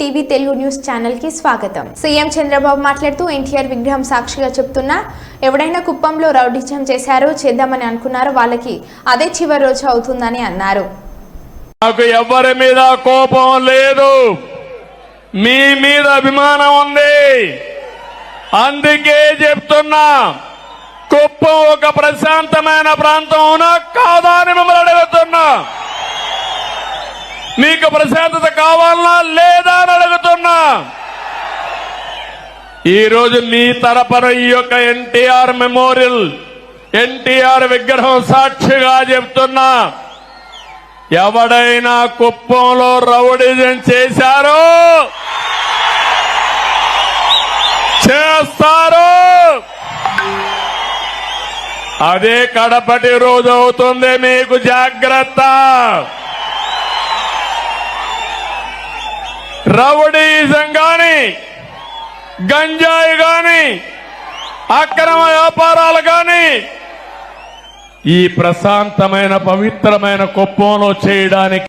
TV Telugu news ఛానల్కి స్వాగతం. CM Chandrababu మాట్లాడుతూ ఎన్టీఆర్ విగ్రహం సాక్షిగా చెప్తున్నా ఎవడైనా కుప్పంలో రౌడిజం చేశారో చేద్దామని అనుకున్నారో వాళ్ళకి అదే చివరి రోజు అవుతుందని అన్నారు. నాకు ఎవరి మీద కోపం లేదు. మీ మీద అభిమానం ఉంది. అందుకే చెప్తున్నా కుప్పం ఒక ప్రశాంతమైన ప్రాంతం అవునా? కాదా అని మిమ్మల్ని అడుగుతున్నా. మీకు ప్రశాంతత కావాలనా? లేదా అని అడుగుతున్నా. ఈ రోజు మీ తరపున ఈ యొక్క ఎన్టీఆర్ మెమోరియల్ ఎన్టీఆర్ విగ్రహం సాక్షిగా చెప్తున్నా. ఎవడైనా కుప్పంలో రౌడిజం చేశారో? చేస్తారు? అదే కడపటి రోజు అవుతుంది మీకు జాగ్రత్త. రౌడీజం గాని గంజాయి గాని అక్రమ వ్యాపారాలు గాని ఈ ప్రశాంతమైన పవిత్రమైన కుప్పంలో చేయడానికి